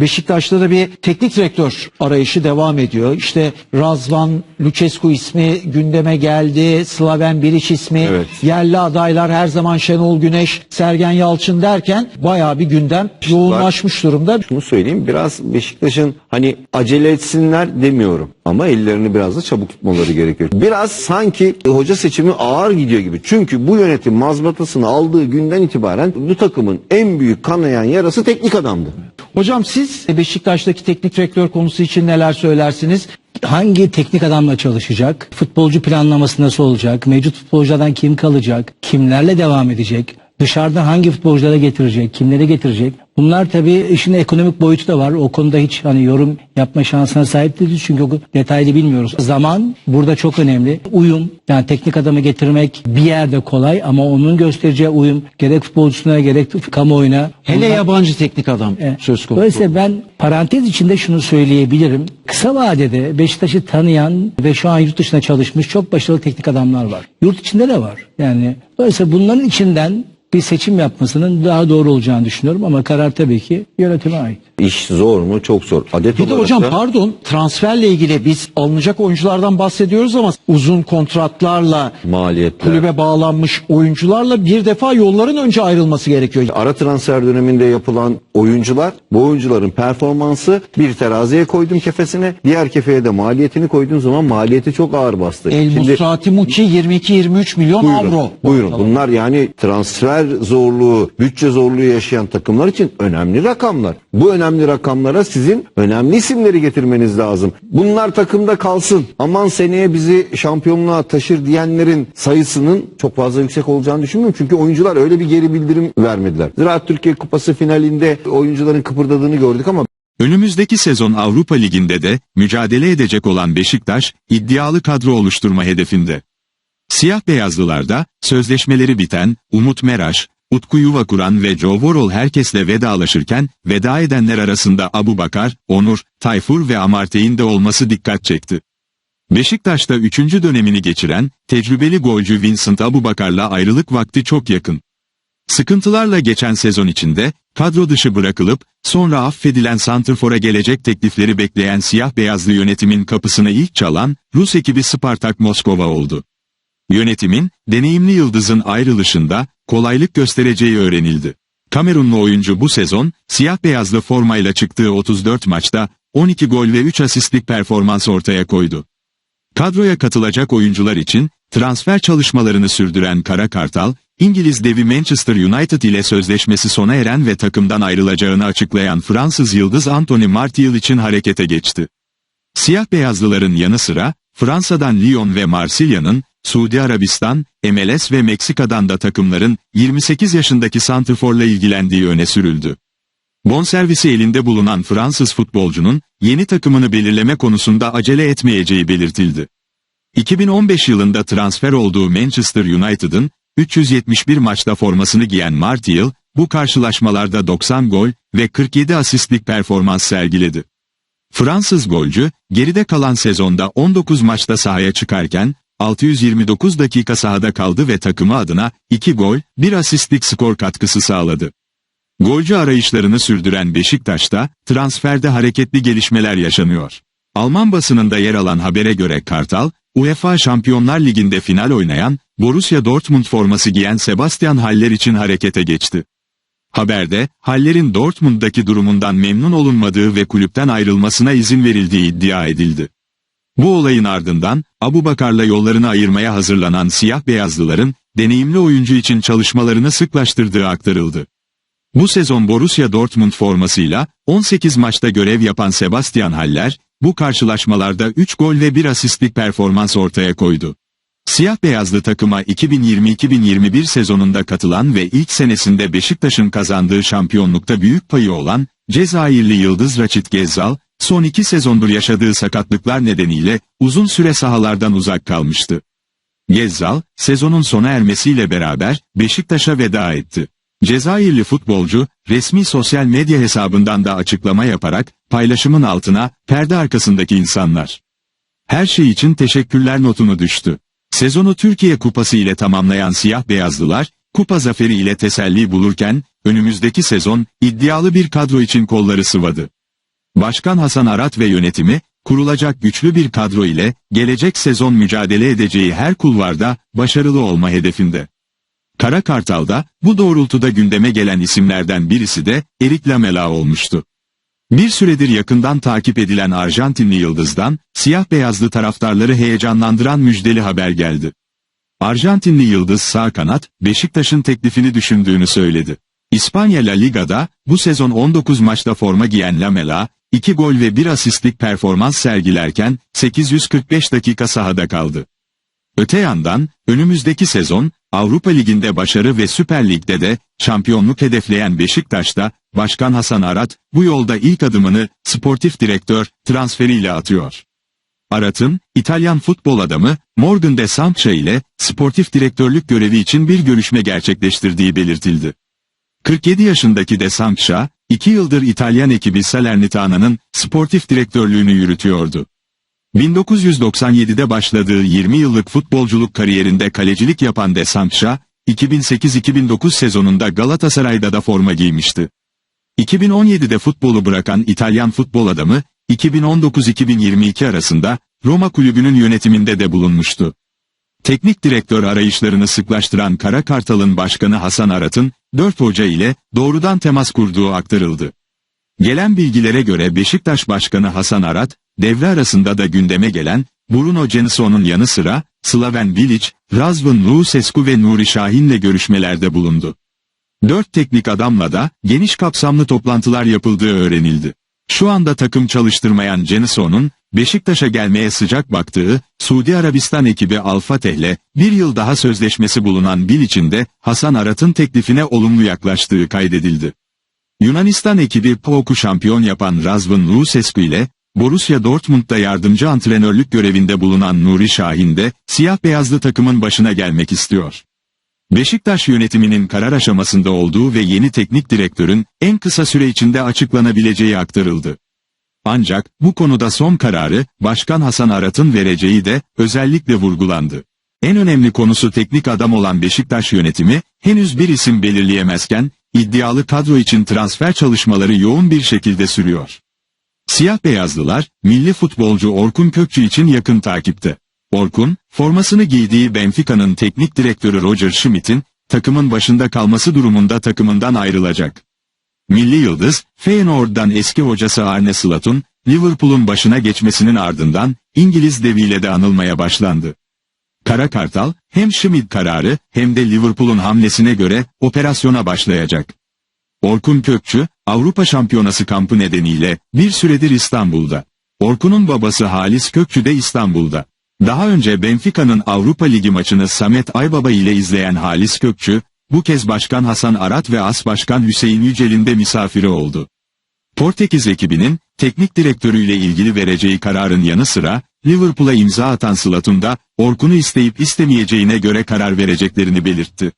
Beşiktaş'ta da bir teknik direktör arayışı devam ediyor. İşte Razvan Lucescu ismi gündeme geldi. Slaven Bilic ismi. Evet. Yerli adaylar her zaman Şenol Güneş, Sergen Yalçın derken bayağı bir gündem yoğunlaşmış durumda. Şunu söyleyeyim biraz Beşiktaş'ın hani acele etsinler demiyorum ama ellerini biraz da çabuk tutmaları gerekiyor. Biraz sanki hoca seçimi ağır gidiyor gibi. Çünkü bu yönetim mazbatasını aldığı günden itibaren bu takımın en büyük kanayan yarası teknik adamdı. Hocam siz Beşiktaş'taki teknik direktör konusu için neler söylersiniz? hangi teknik adamla çalışacak, futbolcu planlaması nasıl olacak, mevcut futbolculardan kim kalacak, kimlerle devam edecek, dışarıdan hangi futbolculara getirecek, kimleri getirecek. Bunlar tabii işin ekonomik boyutu da var. O konuda hiç hani yorum yapma şansına sahip değiliz çünkü o detaylı bilmiyoruz. Zaman burada çok önemli. Uyum yani teknik adamı getirmek bir yerde kolay ama onun göstereceği uyum gerek futbolcusuna gerek kamuoyuna. Hele Bunlar- yabancı teknik adam Evet. söz konusu. Dolayısıyla ben parantez içinde şunu söyleyebilirim. Kısa vadede Beşiktaş'ı tanıyan ve şu an yurt dışına çalışmış çok başarılı teknik adamlar var. Yurt içinde de var. Yani dolayısıyla bunların içinden bir seçim yapmasının daha doğru olacağını düşünüyorum ama karar tabii ki yönetime ait. İş zor mu? Çok zor. Adet Bir de olarak hocam da- pardon transferle ilgili biz alınacak oyunculardan bahsediyoruz ama uzun kontratlarla maliyetler. kulübe bağlanmış oyuncularla bir defa yolların önce ayrılması gerekiyor. Ara transfer döneminde yapılan oyuncular, bu oyuncuların performansı bir teraziye koydum kefesine, diğer kefeye de maliyetini koyduğun zaman maliyeti çok ağır bastı. El Şimdi- Musrati Muçi 22-23 milyon Buyurun, avro. buyurun. Bunlar yani transfer zorluğu, bütçe zorluğu yaşayan takımlar için önemli rakamlar. Bu önemli rakamlara sizin önemli isimleri getirmeniz lazım. Bunlar takımda kalsın. Aman seneye bizi şampiyonluğa taşır diyenlerin sayısının çok fazla yüksek olacağını düşünmüyorum. Çünkü oyuncular öyle bir geri bildirim vermediler. Ziraat Türkiye Kupası finalinde oyuncuların kıpırdadığını gördük ama Önümüzdeki sezon Avrupa Ligi'nde de mücadele edecek olan Beşiktaş iddialı kadro oluşturma hedefinde. Siyah beyazlılarda sözleşmeleri biten Umut Meraş, Utku Yuvakuran ve Joe Worrell herkesle vedalaşırken veda edenler arasında Abu Bakar, Onur, Tayfur ve Amartey'in de olması dikkat çekti. Beşiktaş'ta 3. dönemini geçiren tecrübeli golcü Vincent Abubakar'la ayrılık vakti çok yakın. Sıkıntılarla geçen sezon içinde, kadro dışı bırakılıp, sonra affedilen Santrfor'a gelecek teklifleri bekleyen siyah beyazlı yönetimin kapısını ilk çalan, Rus ekibi Spartak Moskova oldu. Yönetimin, deneyimli yıldızın ayrılışında, kolaylık göstereceği öğrenildi. Kamerunlu oyuncu bu sezon, siyah beyazlı formayla çıktığı 34 maçta, 12 gol ve 3 asistlik performans ortaya koydu. Kadroya katılacak oyuncular için transfer çalışmalarını sürdüren Kara Kartal, İngiliz devi Manchester United ile sözleşmesi sona eren ve takımdan ayrılacağını açıklayan Fransız yıldız Anthony Martial için harekete geçti. Siyah beyazlıların yanı sıra Fransa'dan Lyon ve Marsilya'nın, Suudi Arabistan, MLS ve Meksika'dan da takımların 28 yaşındaki santrforla ilgilendiği öne sürüldü. Bonservisi elinde bulunan Fransız futbolcunun yeni takımını belirleme konusunda acele etmeyeceği belirtildi. 2015 yılında transfer olduğu Manchester United'ın 371 maçta formasını giyen Martial, bu karşılaşmalarda 90 gol ve 47 asistlik performans sergiledi. Fransız golcü, geride kalan sezonda 19 maçta sahaya çıkarken, 629 dakika sahada kaldı ve takımı adına 2 gol, 1 asistlik skor katkısı sağladı. Golcü arayışlarını sürdüren Beşiktaş'ta, transferde hareketli gelişmeler yaşanıyor. Alman basınında yer alan habere göre Kartal, UEFA Şampiyonlar Ligi'nde final oynayan, Borussia Dortmund forması giyen Sebastian Haller için harekete geçti. Haberde, Haller'in Dortmund'daki durumundan memnun olunmadığı ve kulüpten ayrılmasına izin verildiği iddia edildi. Bu olayın ardından, Abu Bakar'la yollarını ayırmaya hazırlanan siyah beyazlıların, deneyimli oyuncu için çalışmalarını sıklaştırdığı aktarıldı. Bu sezon Borussia Dortmund formasıyla 18 maçta görev yapan Sebastian Haller, bu karşılaşmalarda 3 gol ve 1 asistlik performans ortaya koydu. Siyah beyazlı takıma 2020-2021 sezonunda katılan ve ilk senesinde Beşiktaş'ın kazandığı şampiyonlukta büyük payı olan Cezayirli Yıldız Raçit Gezzal, son iki sezondur yaşadığı sakatlıklar nedeniyle uzun süre sahalardan uzak kalmıştı. Gezzal, sezonun sona ermesiyle beraber Beşiktaş'a veda etti. Cezayirli futbolcu, resmi sosyal medya hesabından da açıklama yaparak, paylaşımın altına, perde arkasındaki insanlar. Her şey için teşekkürler notunu düştü. Sezonu Türkiye Kupası ile tamamlayan siyah beyazlılar, kupa zaferi ile teselli bulurken, önümüzdeki sezon, iddialı bir kadro için kolları sıvadı. Başkan Hasan Arat ve yönetimi, kurulacak güçlü bir kadro ile gelecek sezon mücadele edeceği her kulvarda başarılı olma hedefinde. Kara Kartal'da bu doğrultuda gündeme gelen isimlerden birisi de Erik Lamela olmuştu. Bir süredir yakından takip edilen Arjantinli Yıldız'dan, siyah beyazlı taraftarları heyecanlandıran müjdeli haber geldi. Arjantinli Yıldız sağ kanat, Beşiktaş'ın teklifini düşündüğünü söyledi. İspanya La Liga'da, bu sezon 19 maçta forma giyen Lamela, 2 gol ve 1 asistlik performans sergilerken, 845 dakika sahada kaldı. Öte yandan, önümüzdeki sezon, Avrupa Ligi'nde başarı ve Süper Lig'de de şampiyonluk hedefleyen Beşiktaş'ta, Başkan Hasan Arat, bu yolda ilk adımını sportif direktör transferiyle atıyor. Arat'ın, İtalyan futbol adamı Morgan de Sampcia ile sportif direktörlük görevi için bir görüşme gerçekleştirdiği belirtildi. 47 yaşındaki de Sampcia, 2 yıldır İtalyan ekibi Salernitano'nun sportif direktörlüğünü yürütüyordu. 1997'de başladığı 20 yıllık futbolculuk kariyerinde kalecilik yapan De Sampcia, 2008-2009 sezonunda Galatasaray'da da forma giymişti. 2017'de futbolu bırakan İtalyan futbol adamı, 2019-2022 arasında Roma kulübünün yönetiminde de bulunmuştu. Teknik direktör arayışlarını sıklaştıran Kara Kartal'ın başkanı Hasan Arat'ın 4 hoca ile doğrudan temas kurduğu aktarıldı. Gelen bilgilere göre Beşiktaş Başkanı Hasan Arat, devre arasında da gündeme gelen Bruno Genso'nun yanı sıra Slaven Bilic, Razvan Lucescu ve Nuri Şahin'le görüşmelerde bulundu. Dört teknik adamla da geniş kapsamlı toplantılar yapıldığı öğrenildi. Şu anda takım çalıştırmayan Genison'un Beşiktaş'a gelmeye sıcak baktığı Suudi Arabistan ekibi Al Fateh'le bir yıl daha sözleşmesi bulunan Bilic'in de Hasan Arat'ın teklifine olumlu yaklaştığı kaydedildi. Yunanistan ekibi PAOK'u şampiyon yapan Razvan Lucescu ile Borussia Dortmund'da yardımcı antrenörlük görevinde bulunan Nuri Şahin de siyah beyazlı takımın başına gelmek istiyor. Beşiktaş yönetiminin karar aşamasında olduğu ve yeni teknik direktörün en kısa süre içinde açıklanabileceği aktarıldı. Ancak bu konuda son kararı Başkan Hasan Arat'ın vereceği de özellikle vurgulandı. En önemli konusu teknik adam olan Beşiktaş yönetimi henüz bir isim belirleyemezken iddialı kadro için transfer çalışmaları yoğun bir şekilde sürüyor. Siyah beyazlılar milli futbolcu Orkun Kökçü için yakın takipte. Orkun, formasını giydiği Benfica'nın teknik direktörü Roger Schmidt'in takımın başında kalması durumunda takımından ayrılacak. Milli Yıldız, Feyenoord'dan eski hocası Arne Slot'un Liverpool'un başına geçmesinin ardından İngiliz deviyle de anılmaya başlandı. Kara Kartal, hem Schmidt kararı hem de Liverpool'un hamlesine göre operasyona başlayacak. Orkun Kökçü, Avrupa Şampiyonası kampı nedeniyle bir süredir İstanbul'da. Orkun'un babası Halis Kökçü de İstanbul'da. Daha önce Benfica'nın Avrupa Ligi maçını Samet Aybaba ile izleyen Halis Kökçü, bu kez Başkan Hasan Arat ve As Başkan Hüseyin Yücel'in de misafiri oldu. Portekiz ekibinin teknik direktörüyle ilgili vereceği kararın yanı sıra Liverpool'a imza atan Slot'un da Orkun'u isteyip istemeyeceğine göre karar vereceklerini belirtti.